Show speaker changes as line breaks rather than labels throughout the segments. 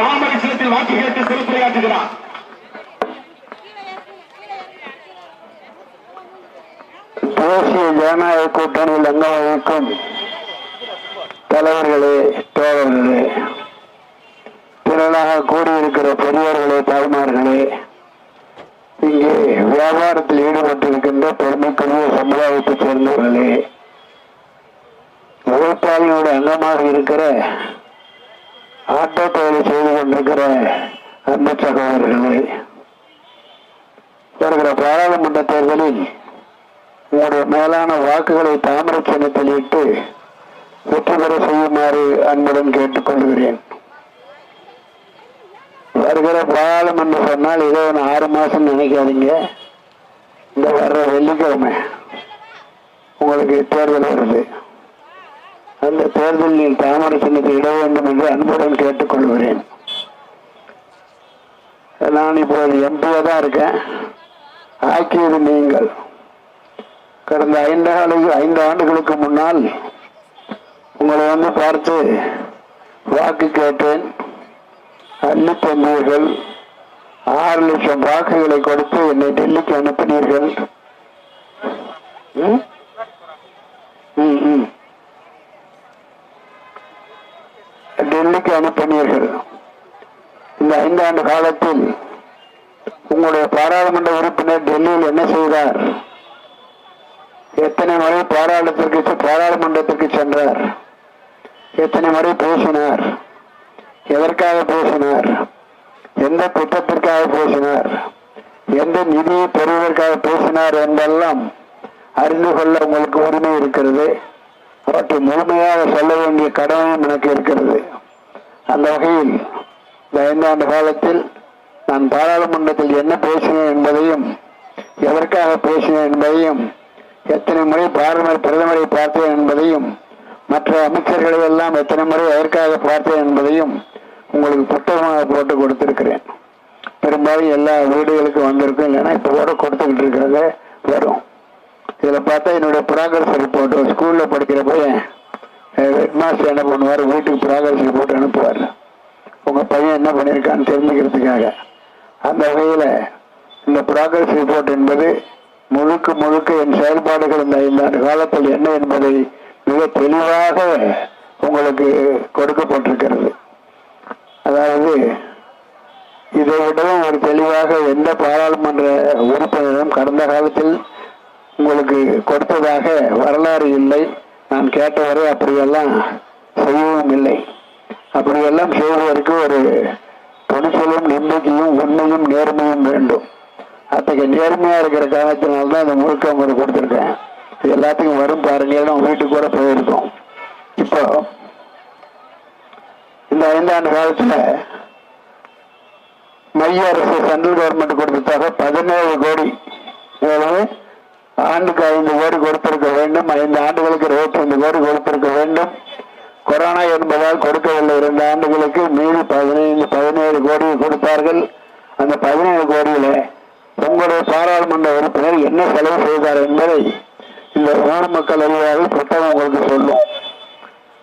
தாமரை சிலத்தில் வாக்கு கேட்டு சிறப்புரையாற்றுகிறார்
தேசிய ஜனநாயக கூட்டணியில் அங்கம் வகிக்கும் தலைவர்களே தோழர்களே திரளாக கூடியிருக்கிற பெரியவர்களே தாய்மார்களே இங்கே வியாபாரத்தில் ஈடுபட்டிருக்கின்ற பெருமைக்குரிய சமுதாயத்தைச் சேர்ந்தவர்களே உழைப்பாளியோட அங்கமாக இருக்கிற ஆட்டோ தொழிலை செய்து கொண்டிருக்கிற அன்பு சகோதரர்களே வருகிற பாராளுமன்ற தேர்தலில் உங்களுடைய மேலான வாக்குகளை தாமர சின்னத்தில் இட்டு வெற்றி பெற செய்யுமாறு அன்புடன் கேட்டுக்கொள்கிறேன் வருகிற பாராளுமன்ற சொன்னால் இதோ ஒன்று ஆறு மாசம் நினைக்காதீங்க. இந்த வர்ற வெள்ளிக்கிழமை உங்களுக்கு தேர்தல் வருது. அந்த தேர்தலில் தாமரை சின்னத்தை இட வேண்டும் என்று அன்புடன் கேட்டுக்கொள்கிறேன். நான் இப்போது எம்பியாக தான் இருக்கேன். ஆக்கியது நீங்கள். கடந்த ஐந்து ஆண்டு ஐந்து ஆண்டுகளுக்கு முன்னால் உங்களை வந்து பார்த்து வாக்கு கேட்டேன். அள்ளி தந்தீர்கள். ஆறு லட்சம் வாக்குகளை கொடுத்து என்னை டெல்லிக்கு அனுப்பினீர்கள். ம்? ம், டெல்லிக்கு அனுப்பினீர்கள். இந்த ஐந்தாண்டு காலத்தில் உங்களுடைய பாராளுமன்ற உறுப்பினர் டெல்லியில் என்ன செய்தார்? எத்தனை முறை பாராளுமன்றத்திற்கு பாராளுமன்றத்திற்கு சென்றார்? எத்தனை முறை பேசினார்? எதற்காக பேசினார்? எந்த திட்டத்திற்காக பேசினார்? எந்த நிதியை பெறுவதற்காக பேசினார் என்பெல்லாம் அறிந்து கொள்ள உங்களுக்கு உரிமை இருக்கிறது. அவற்றை முழுமையாக சொல்ல வேண்டிய கடமையும் எனக்கு இருக்கிறது. அந்த வகையில் இந்த ஐந்தாண்டு காலத்தில் நான் பாராளுமன்றத்தில் என்ன பேசினேன் என்பதையும் எதற்காக பேசினேன் என்பதையும் எத்தனை முறை பாரம்பரிய பிரதமரை பார்த்தேன் என்பதையும் மற்ற அமைச்சர்களை எல்லாம் எத்தனை முறை எதற்காக பார்த்தேன் என்பதையும் உங்களுக்கு புத்தகமாக போட்டு கொடுத்திருக்கிறேன். பெரும்பாலும் எல்லா வீடுகளுக்கும் வந்திருக்கும் இல்லைன்னா இப்போ கூட கொடுத்துக்கிட்டு இருக்கிறது வரும். இதில் பார்த்தா என்னுடைய ப்ராக்ரஸ் ரிப்போர்ட் ஸ்கூலில் படிக்கிற பையன் ஹெட் மாஸ்டர் என்ன பண்ணுவார்? வீட்டுக்கு ப்ராகிரஸ் ரிப்போர்ட் அனுப்புவார். உங்கள் பையன் என்ன பண்ணியிருக்கான்னு தெரிஞ்சுக்கிறதுக்காக. அந்த வகையில் இந்த ப்ராகிரஸ் ரிப்போர்ட் என்பது முழுக்க முழுக்க என் செயல்பாடுகள் இந்த ஐந்தாண்டு காலத்தில் என்ன என்பதை மிக தெளிவாக உங்களுக்கு கொடுக்கப்பட்டிருக்கிறது. அதாவது இதை விடவும் ஒரு தெளிவாக எந்த பாராளுமன்ற உறுப்பினரும் கடந்த காலத்தில் உங்களுக்கு கொடுத்ததாக வரலாறு இல்லை. நான் கேட்டவரை அப்படியெல்லாம் செய்யவும் இல்லை. அப்படியெல்லாம் செய்வதற்கு ஒரு துணிச்சலும் நம்பிக்கையும் உண்மையும் நேர்மையும் வேண்டும். அத்தகைய நேர்மையாக இருக்கிற காரணத்தினால்தான் இந்த முழுக்க உங்களுக்கு கொடுத்துருக்கேன். இது எல்லாத்துக்கும் வரும் பாருங்க நம்ம வீட்டுக்கு கூட போயிருக்கோம். இப்போ இந்த ஐந்தாண்டு காலத்தில் மைய அரசு சென்ட்ரல் கவர்மெண்ட் கொடுத்ததாக பதினேழு கோடி. எவ்வளவு? ஆண்டுக்கு ஐந்து கோடி கொடுத்திருக்க வேண்டும். ஐந்து ஆண்டுகளுக்கு இருபத்தைந்து கோடி கொடுத்திருக்க வேண்டும். கொரோனா என்பதால் கொடுக்கவில்லை. இரண்டு ஆண்டுகளுக்கு மீது பதினைந்து பதினேழு கோடி கொடுத்தார்கள். அந்த பதினேழு கோடியில உங்களுடைய பாராளுமன்ற உறுப்பினர் என்ன செலவு செய்தார் என்பதை இந்த ஊர் மக்கள் அறிவார்கள் புத்தகம் உங்களுக்கு சொல்லும்.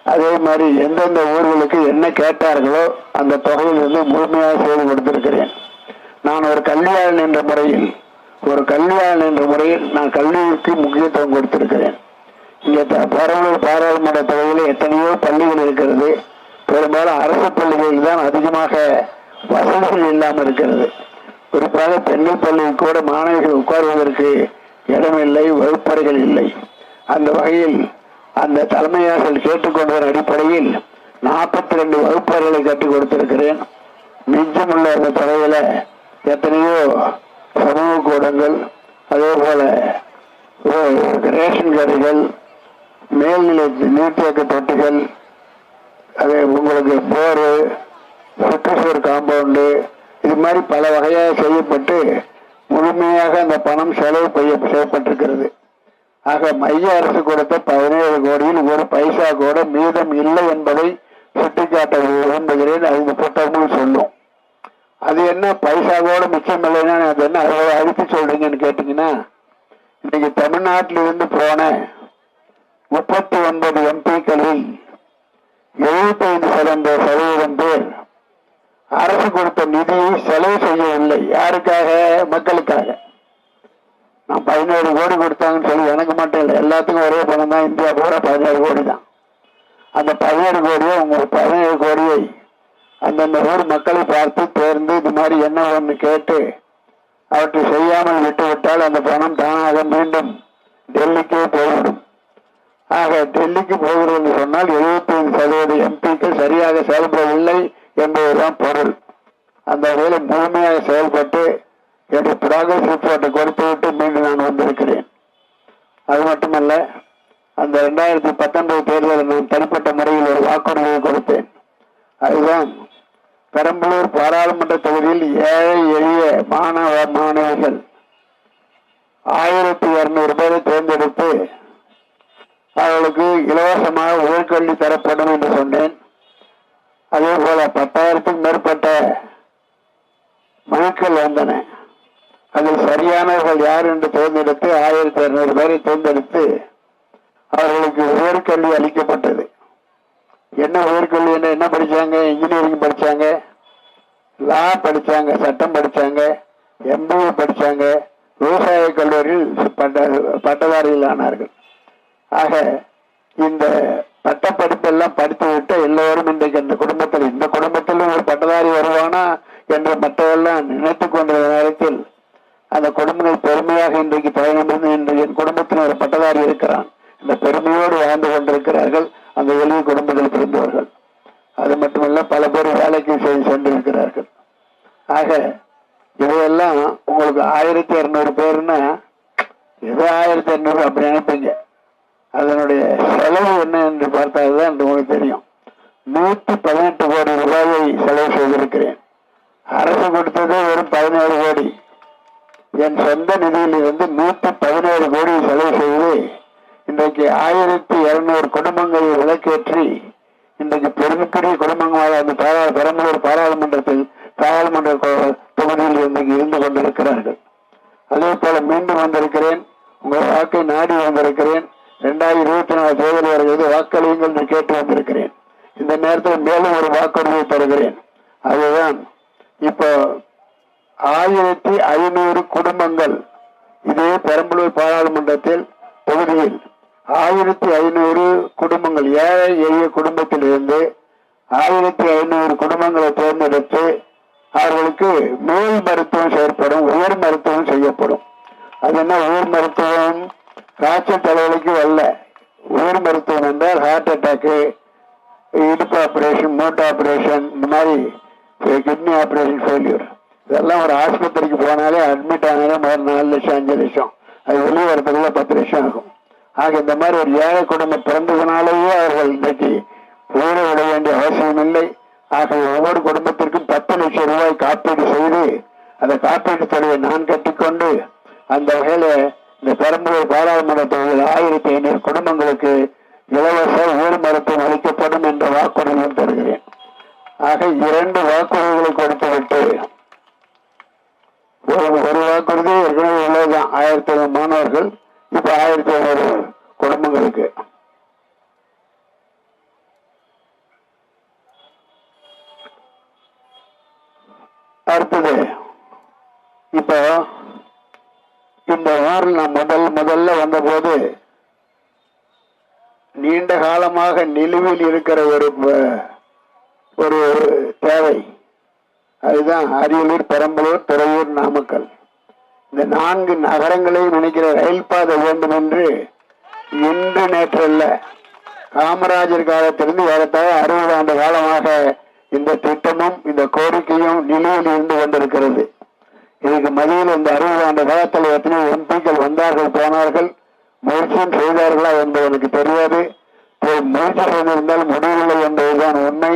அதே மாதிரி எந்தெந்த ஊர்களுக்கு என்ன கேட்டார்களோ அந்த தொகையிலிருந்து முழுமையாக செய்து கொடுத்திருக்கிறேன். நான் ஒரு கல்வியாளன் என்ற முறையில் ஒரு கல்வியாளன் என்ற முறையில் நான் கல்விக்கு முக்கியத்துவம் கொடுத்திருக்கிறேன். இங்கே த- பெரம்பலூர் பாராளுமன்ற தொகுதியில் எத்தனையோ பள்ளிகள் இருக்கிறது. பெரும்பாலும் அரசு பள்ளிகளில் தான் அதிகமாக வசதிகள் இல்லாமல் இருக்கிறது. குறிப்பாக பெண்ணை பள்ளியில் கூட மாணவிகள் உட்காருவதற்கு இடமில்லை வகுப்பறைகள் இல்லை. அந்த வகையில் அந்த தலைமையாசிரியர் கேட்டுக்கொண்டதன் அடிப்படையில் நாற்பத்தி ரெண்டு வகுப்பறைகளை கட்டி கொடுத்திருக்கிறேன். மிச்சமுள்ள அந்த தொகையில் எத்தனையோ சமூக கூடங்கள் அதே போல ரேஷன் கடைகள் மேல்நிலை நீர்த்தேக்க தொட்டிகள் அது உங்களுக்கு போரு சுற்றுச்சுவர் காம்பவுண்டு இது மாதிரி பல வகையாக செய்யப்பட்டு முழுமையாக அந்த பணம் செலவு பெய்ய செய்யப்பட்டிருக்கிறது. ஆக மைய அரசு கொடுத்த பதினேழு கோடியில் ஒரு பைசா கூட மீதம் இல்லை என்பதை சுட்டிக்காட்ட விரும்புகிறேன். அது இந்த புத்தகமும் சொல்லும். அது என்ன பைசா கூட மிச்சம் இல்லைன்னா அது என்ன அவ்வளோ அழுத்தி சொல்றீங்கன்னு கேட்டீங்கன்னா இன்னைக்கு தமிழ்நாட்டில் இருந்து போன முப்பத்தி ஒன்பது எம்பிக்களில் எழுபத்தைந்து சதந்த சதவீதம் பேர் அரசு கொடுத்த நிதியை செலவு செய்யவில்லை. யாருக்காக? மக்களுக்காக. நான் பதினேழு கோடி கொடுத்தாங்கன்னு சொல்லி எனக்கு மட்டும் இல்லை எல்லாத்துக்கும் ஒரே பணம் தான் இந்தியா பூரா பதினேழு கோடி தான். அந்த பதினேழு கோடியை உங்களுக்கு பதினேழு கோடியை அந்தந்த ஊர் மக்களை பார்த்து தேர்ந்து இது மாதிரி என்ன ஒன்று கேட்டு அவற்றை செய்யாமல் விட்டுவிட்டால் அந்த பணம் தானாக மீண்டும் டெல்லிக்கே போய்விடும். ஆக டெல்லிக்கு போகிறது என்று சொன்னால் 75% சதவீத எம்பிக்கள் சரியாக செயல்படவில்லை என்பதுதான் பொருள். அந்த வகையில் முழுமையாக செயல்பட்டு என்னுடைய ப்ராகிரஸ் ரிப்போர்ட்டை கொடுத்துவிட்டு மீண்டும் நான் வந்திருக்கிறேன். அது மட்டுமல்ல அந்த ரெண்டாயிரத்தி பத்தொன்பது தேர்தலில் நான் தனிப்பட்ட முறையில் ஒரு வாக்குறுதி பெரம்பலூர் பாராளுமன்ற தொகுதியில் ஏழை எளிய மாணவ மாணவிகள் ஆயிரத்தி இருநூறு பேரை தேர்ந்தெடுத்து அவர்களுக்கு இலவசமாக உயர்கல்வி தரப்படும் என்று சொன்னேன். அதே போல பத்தாயிரத்துக்கும் மேற்பட்ட மனுக்கள் வந்தன. அதில் சரியானவர்கள் யார் என்று தேர்ந்தெடுத்து ஆயிரத்தி இருநூறு பேரை தேர்ந்தெடுத்து அவர்களுக்கு உயர்கல்வி அளிக்கப்பட்டது. என்ன உயர்கல்வி என்ன என்ன படிச்சாங்க? இன்ஜினியரிங் படிச்சாங்க? லா படிச்சாங்க சட்டம் படிச்சாங்க எம்பிஏ படிச்சாங்க விவசாய கல்லூரியில் பட்ட பட்டதாரிகள் ஆனார்கள். ஆக இந்த பட்டப்படிப்பெல்லாம் படித்து விட்டு எல்லோரும் இன்றைக்கு அந்த குடும்பத்தில் இந்த குடும்பத்திலும் ஒரு பட்டதாரி வருவானா என்று மற்றவெல்லாம் நினைத்துக் கொண்டிருந்த நேரத்தில் அந்த குடும்பங்கள் பெருமையாக இன்றைக்கு பயணம் இன்று என் குடும்பத்தில் ஒரு பட்டதாரி இருக்கிறான். இந்த பெருமையோடு வாழ்ந்து கொண்டிருக்கிறார்கள். அந்த எளிய குடும்பத்தில் பிறந்தவர்கள். அது மட்டுமல்ல பல பேர் வேலைக்கு செய்து சென்றிருக்கிறார்கள். ஆக இதையெல்லாம் உங்களுக்கு ஆயிரத்தி இரநூறு பேர்னா ஏதோ ஆயிரத்தி இரநூறு அப்படி நினைப்பீங்க அதனுடைய செலவு என்ன என்று பார்த்தால்தான் உங்களுக்கு தெரியும். நூற்றி பதினெட்டு கோடி ரூபாயை செலவு செய்திருக்கிறேன். அரசு கொடுத்ததே வெறும் பதினேழு கோடி. என் சொந்த நிதியிலிருந்து நூற்றி பதினேழு கோடி செலவு செய்து இன்றைக்கு ஆயிரத்தி இருநூறு குடும்பங்களை விளக்கேற்றி இன்றைக்கு பெருமிக்குரிய குடும்பங்களாக அந்த பாரா பெரம்பலூர் பாராளுமன்றத்தில் பாராளுமன்ற தொகுதியில் இன்றைக்கு இருந்து கொண்டிருக்கிறார்கள். அதே போல மீண்டும் வந்திருக்கிறேன். உங்கள் வாக்கை நாடி வந்திருக்கிறேன். இரண்டாயிரத்தி இருபத்தி நாலு தேர்தல் வருகிறது வாக்களியுங்கள் என்று கேட்டு வந்திருக்கிறேன். இந்த நேரத்தில் மேலும் ஒரு வாக்குறுதியை தருகிறேன். அதுதான் இப்போ ஆயிரத்தி ஐநூறு குடும்பங்கள் இதே பெரம்பலூர் பாராளுமன்றத்தில் தொகுதியில் ஆயிரத்தி ஐநூறு குடும்பங்கள் ஏழை எளிய குடும்பத்திலிருந்து ஆயிரத்தி ஐநூறு குடும்பங்களை தேர்ந்தெடுத்து அவர்களுக்கு மேல் மருத்துவம் செயற்படும் உயர் மருத்துவம் செய்யப்படும். அது என்ன? உயர் மருத்துவம். காய்ச்சல் தலைவலிக்கு அல்ல உயர் மருத்துவம் என்றால் ஹார்ட் அட்டாக்கு இடுப்பு ஆப்ரேஷன் மூட்டு ஆப்ரேஷன் இந்த மாதிரி கிட்னி ஆப்ரேஷன் ஃபெயில்யூர் இதெல்லாம் ஒரு ஆஸ்பத்திரிக்கு போனாலே அட்மிட் ஆனாலே முதல் நாலு லட்சம் அஞ்சு லட்சம். அது வெளியே வரதுக்குள்ள பத்து லட்சம் ஆகும். ஆக இந்த மாதிரி ஒரு ஏழை குடும்பம் பிறந்ததுனாலேயே அவர்கள் இன்றைக்கு உயிரை விட வேண்டிய அவசியம் இல்லை ஒவ்வொரு குடும்பத்திற்கும் பத்து லட்சம் ரூபாய் காப்பீடு செய்து அந்த காப்பீட்டு தொகையை நான் கட்டிக்கொண்டு அந்த வகையில இந்த பெரம்பலூர் பாராளுமன்ற தொகுதியில் ஆயிரத்தி ஐநூறு குடும்பங்களுக்கு இலவச உயிர் மருத்துவம் அளிக்கப்படும் என்ற வாக்குறுதியும் தருகிறேன். ஆக இரண்டு வாக்குறுதிகளை கொடுத்துவிட்டு ஒரு ஒரு வாக்குறுதி ஏற்கனவே உள்ளதுதான். ஆயிரத்தி ஐநூறு மாணவர்கள் இப்ப ஆயிரத்தி ஐநூறு குடும்பங்களுக்கு. அடுத்தது இப்போ இந்த ஊரில் நான் முதல் முதல்ல வந்தபோது நீண்ட காலமாக நிலுவில் இருக்கிற ஒரு ஒரு தேவை. அதுதான் அரியலூர் பெரம்பலூர் துறையூர் நாமக்கல். இந்த நான்கு நகரங்களையும் நினைக்கிற ரயில் பாதை வேண்டும் என்று இன்று நேற்று அல்ல காமராஜர் காலத்திலிருந்து ஏறத்தாழ அறுபது ஆண்டு காலமாக இந்த திட்டமும் இந்த கோரிக்கையும் நிலையில் இருந்து கொண்டிருக்கிறது இதுக்கு மதியில் இந்த அறுபது ஆண்டு காலத்தில் எத்தனை எம்பிக்கள் வந்தார்கள் போனார்கள் முயற்சியும் செய்தார்களா என்பது எனக்கு தெரியாது. முயற்சி செய்திருந்தால் முடியவில்லை என்பதுதான் உண்மை.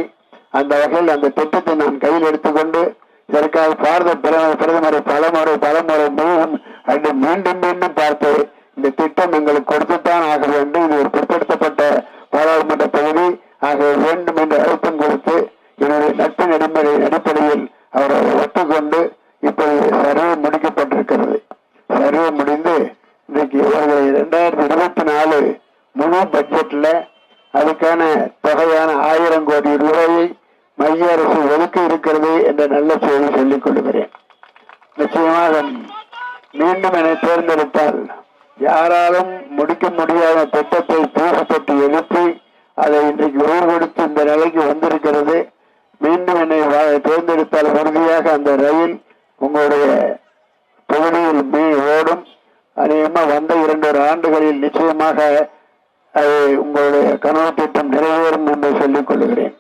அந்த வகையில் அந்த திட்டத்தை நான் கையில் எடுத்துக்கொண்டு இதற்காக பாரத பிரதமர் பிரதமரை பலமுறை பலமுறை மீண்டும் அன்று மீண்டும் மீண்டும் பார்த்து இந்த திட்டம் எங்களுக்கு கொடுத்துத்தான் ஆக வேண்டும். இது ஒரு பிற்படுத்தப்பட்ட பாராளுமன்ற பகுதி ஆக வேண்டும் என்று அழுத்தம் கொடுத்து என்னுடைய நட்பு நடைமுறை அடிப்படையில் அவரை ஒத்து கொண்டு இப்பொழுது சர்வே முடிக்கப்பட்டிருக்கிறது. சர்வே முடிந்து இன்றைக்கு இவர்களை இரண்டாயிரத்தி இருபத்தி நாலு முழு பட்ஜெட்ல அதுக்கான தொகையான ஆயிரம் கோடி ரூபாயை மைய அரசு ஒதுக்க இருக்கிறது என்ற நல்ல செய்தி சொல்லிக் கொள்கிறேன். நிச்சயமாக மீண்டும் என்னை தேர்ந்தெடுத்தால் யாராலும் முடிக்க முடியாத திட்டத்தை தூசப்பட்டு எழுப்பி அதை இன்றைக்கு உயிர் கொடுத்து இந்த நிலைக்கு வந்திருக்கிறது. மீண்டும் என்னை வா- தேர்ந்தெடுத்தால் உறுதியாக அந்த ரயில் உங்களுடைய தொகுதியில் மீ ஓடும். அநேகமாக வந்த இரண்டொரு ஆண்டுகளில் நிச்சயமாக அது உங்களுடைய கனவு திட்டம் நிறைவேறும் என்று சொல்லிக் கொள்கிறேன்.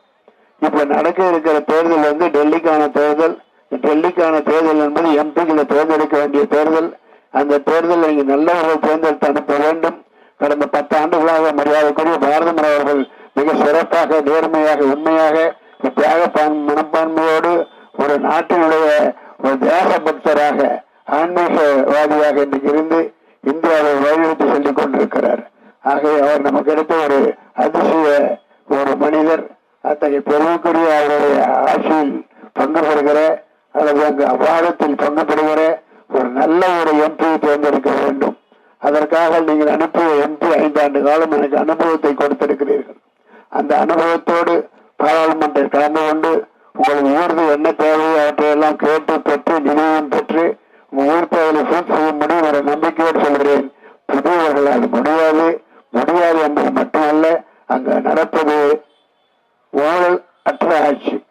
இப்போ நடக்க இருக்கிற தேர்தல் வந்து டெல்லிக்கான தேர்தல். டெல்லிக்கான தேர்தல் என்பது எம்பிக்களை தேர்ந்தெடுக்க வேண்டிய தேர்தல். அந்த தேர்தல் நீங்கள் நல்லவர்கள் தேர்ந்தெடுத்து அனுப்ப வேண்டும். கடந்த பத்து ஆண்டுகளாக மரியாதைக்குரிய பாரதம் அவர்கள் மிக சிறப்பாக நேர்மையாக உண்மையாக தியாக பான்- மனப்பான்மையோடு ஒரு நாட்டினுடைய ஒரு தேசபக்தராக ஆன்மீகவாதியாக இன்றைக்கு இருந்து இந்தியாவை வழிநடத்தி செல்லிக் கொண்டிருக்கிறார். ஆகவே அவர் நமக்கு எடுத்த ஒரு அதிசய ஒரு மனிதர். அத்தகைய பெருமைக்குரிய அவருடைய ஆட்சியில் பங்கு பெறுகிற அல்லது அங்கு அபாரத்தில் பங்கு பெறுகிற ஒரு நல்ல ஒரு எம்பியை தேர்ந்தெடுக்க வேண்டும். அதற்காக நீங்கள் அனுப்பிய எம்பி ஐந்தாண்டு காலம் எனக்கு அனுபவத்தை கொடுத்திருக்கிறீர்கள். அந்த அனுபவத்தோடு பாராளுமன்றம் கலந்து கொண்டு உங்கள் ஊர்து என்ன தேவையோ அவற்றையெல்லாம் கேட்டு பெற்று நினைவும் பெற்று உங்கள் ஊர் தேவையை பூர்த்தி செய்ய முடியும் என்ற நம்பிக்கையோடு சொல்கிறேன். புதியவர்கள் அது முடியாது. முடியாது என்பது மட்டுமல்ல அங்கு நடப்பது ஊழல் அற்ற ஆட்சி.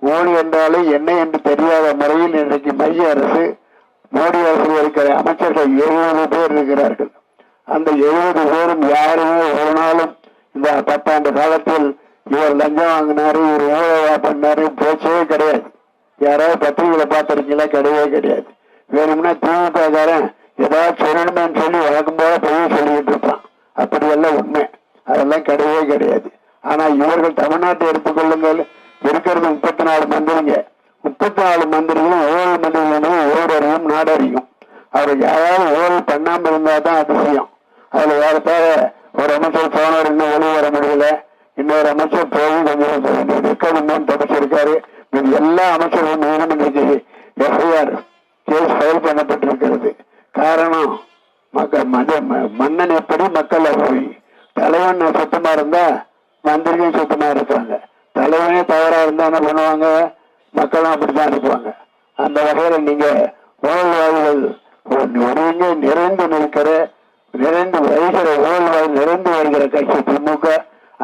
ஊழல் என்றாலே என்ன என்று தெரியாத முறையில் இன்றைக்கு மைய அரசு மோடி அரசு இருக்கிற அமைச்சர்கள் எழுபது பேர் இருக்கிறார்கள். அந்த எழுபது பேரும் யாருமே ஒரு நாளும் இந்த பத்தாண்டு காலத்தில் இவர் லஞ்சம் வாங்கினாரு இவர் ஊழலா பண்ணாரு பேச்சவே கிடையாது. யாராவது பத்திரிகையில பார்த்துருக்கீங்களா கிடையவே கிடையாது. வேணும்னா திமுகக்காரன் ஏதாவது சொல்லணுமேனு சொல்லி வழக்கம் போல பொய்ய சொல்லிக்கிட்டு இருப்பான். அப்படியெல்லாம் உண்மை. அதெல்லாம் கிடையவே கிடையாது. ஆனா இவர்கள் தமிழ்நாட்டை எடுத்துக்கொள்ளுங்கள். இருக்கிறது முப்பத்தி நாலு மந்திரிங்க முப்பத்தி நாலு மந்திரிகளும் ஒவ்வொரு மந்திரிகளும் ஊரறியும் நாடறியும் அவர் யாராவது ஊழல் பண்ணாமல் இருந்தால் தான் அதிசயம். அதில் வேற தேவை ஒரு அமைச்சர் போனவர் இன்னும் வெளியே வர முடியல. இன்னொரு அமைச்சர் போய் கொஞ்சம் நிற்கணும் தப்பிச்சிருக்காரு மீதி எல்லா அமைச்சர்களும் மீதும் எஃப்ஐஆர் கேஸ் ஃபைல் பண்ணப்பட்டிருக்கிறது. காரணம் மக்கள் மன்னன் எப்படி மக்கள் அப்படி தலைவன் சுத்தமா இருந்தா மந்திரியும் சுத்தமா இருப்பாங்க. தலைவனே தவறா இருந்தா என்ன பண்ணுவாங்க? மக்களும் அப்படித்தான் இருப்பாங்க. அந்த வகையில நீங்க ஊழல்வாதிகள் ஒருங்க நிறைந்து நிற்கிற நிறைந்து வருகிற ஊழல்வாதி நிறைந்து வருகிற கட்சி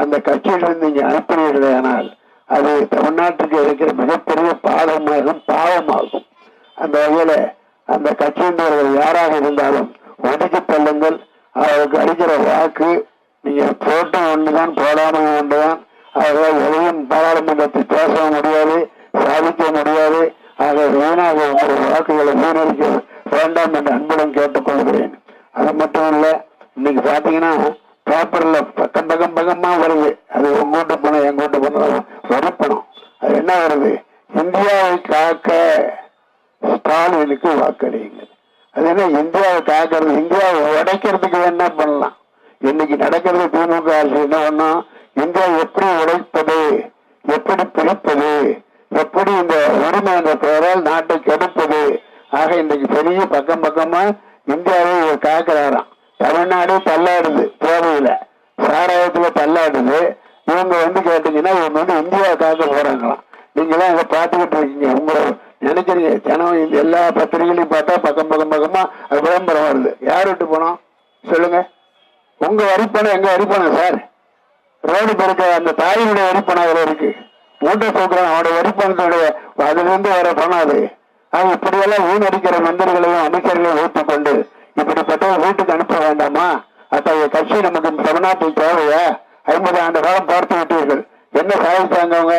அந்த கட்சியிலிருந்து நீங்கள் அனுப்பினீர்கள் ஆனால் அது தமிழ்நாட்டுக்கு இருக்கிற மிகப்பெரிய பாதமாகும் பாவமாகும். அந்த வகையில் அந்த கட்சியினர்கள் யாராக இருந்தாலும் ஒதுக்கி தள்ளுங்கள். அவருக்கு அளிக்கிற வாக்கு நீங்கள் போட்டு தான் போடாமல் ஒன்றுதான் அவர்களால் எதையும் பாராளுமன்றத்தில் பேச முடியாது சாதிக்க முடியாது. ஆக வீணாக உங்களுடைய வாக்குகளை வீணடிக்க வேண்டாம் என்று அன்புடன் கேட்டுக்கொள்கிறேன். அது மட்டும் இல்லை இன்னைக்கு பார்த்தீங்கன்னா பேப்பர்ல பக்கம் பக்கம் பக்கமா வருது. அது உங்கள்கிட்ட பணம் எங்கள்கிட்ட பணம் வரி அது என்ன வருது? இந்தியாவை காக்க ஸ்டாலினுக்கு வாக்களியுங்கள் அது என்ன இந்தியாவை காக்கிறது இந்தியாவை உடைக்கிறதுக்கு என்ன பண்ணலாம். இன்னைக்கு நடக்கிறது திமுக அரசு என்ன பண்ணும் இந்தியா எப்படி உடைப்பது? எப்படி பிரிப்பது? எப்படி இந்த உரிமை என்ற பெயரால் நாட்டை கெடுப்பது? ஆக இன்னைக்கு பெரிய பக்கம் பக்கமா இந்தியாவை காக்கிறாராம். தமிழ்நாடு பல்லாடுது தேவையில்ல சாராயத்தில் பல்லாடுது இவங்க வந்து கேட்டிங்கன்னா இவங்க வந்து இந்தியாவை காக்க போகிறாங்களாம் நீங்களாம் இதை பார்த்துக்கிட்டு இருக்கீங்க. உங்களை நினைக்கிறீங்க தினம் இந்த எல்லா பத்திரிகைகளையும் பார்த்தா பக்கம் பக்கம் பக்கமாக அது விளம்பரம் வருது. யார் விட்டு போனோம்? சொல்லுங்க. உங்கள் வரிப்பணம் எங்கே வரிப்பணம் சார்? ரோடு பெருக்க அந்த தாயினுடைய வரிப்பணம் அதில் இருக்கு. மூட்டை தூக்குறான் அவனுடைய வரிப்பணத்துடைய அதுலேருந்து வர பணம் அது. அது இப்படியெல்லாம் வீணடிக்கிற மந்திரிகளையும் அமைச்சர்களையும் ஊட்டிக் கொண்டு இப்படிப்பட்ட வீட்டுக்கு அனுப்ப வேண்டாமா? அத்தகைய கட்சி நமக்கு தமிழ்நாட்டில் தேவையா? ஐம்பது ஆண்டு காலம் பார்த்து விட்டீர்கள். என்ன சாதிச்சாங்க அவங்க?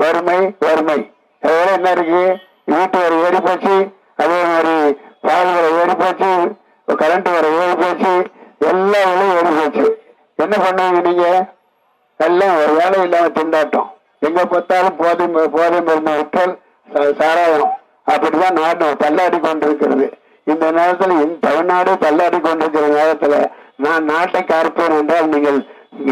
வறுமை வறுமை. அதோட என்ன இருக்கு? வீட்டு வரை ஏறி போச்சு அதே மாதிரி பால் வரை ஏறி போச்சு கரண்ட் வரை ஏறி போச்சு எல்லா விலையும் ஏறி போச்சு. என்ன பண்ணுவீங்க நீங்க? எல்லாம் ஒரு வேலை இல்லாம திண்டாட்டம். எங்க பார்த்தாலும் போதை போதை மருந்து விட்டல் சாராயம். அப்படிதான் நாடு தள்ளாடி கொண்டிருக்கிறது. இந்த நேரத்தில் என் தமிழ்நாடு தள்ளாடி கொண்டிருக்கிற நேரத்தில் நான் நாட்டை காப்பேன் என்றால் நீங்கள்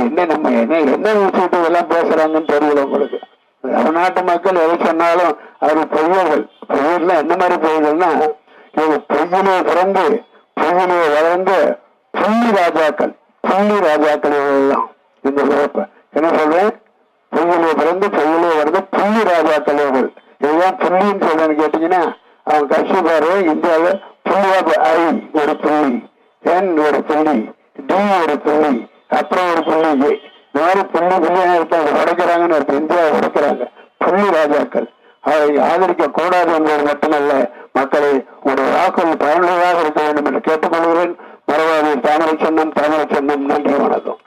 என்ன நம்ம என்ன என்ன விஷயத்தை எல்லாம் பேசுறாங்கன்னு தெரியல உங்களுக்கு. தமிழ்நாட்டு மக்கள் எதை சொன்னாலும் அவர் பொய்யர்கள். பொய்யர்கள் என்ன மாதிரி பொய்யர்கள்னா இவங்க பொய்யிலே பிறந்து பொய்யிலே வளர்ந்து புள்ளி ராஜாக்கள் புள்ளி ராஜாக்கள் இவங்க எல்லாம் இந்த உழைப்ப என்ன சொல்றேன்? பொய்யிலே பிறந்து பொய்யிலே வளர்ந்து புள்ளி ராஜா இவர்கள் இதுதான் புள்ளின்னு சொல்றேன்னு கேட்டீங்கன்னா அவன் கட்சி பாரு இந்தியாவில் புள்ளியாக ஐ ஒரு புள்ளி. என் ஒரு புள்ளி. டி ஒரு புள்ளி. அப்புறம் ஒரு புள்ளி. இந்த மாதிரி புள்ளி புள்ளியாக இருக்காங்க உடைக்கிறாங்கன்னு அர்த்தம். இந்தியாவை உடைக்கிறாங்க புள்ளி ராஜாக்கள். அதை ஆதரிக்க கூடாது என்பது மட்டுமல்ல மக்களை ஒரு வாக்குகள் பயனுள்ளதாக இருக்க வேண்டும் என்று கேட்டுக்கொள்கிறேன். மறவாதி. தாமரை சொன்னம் தாமரை சொன்னம் நன்றி வணக்கம்.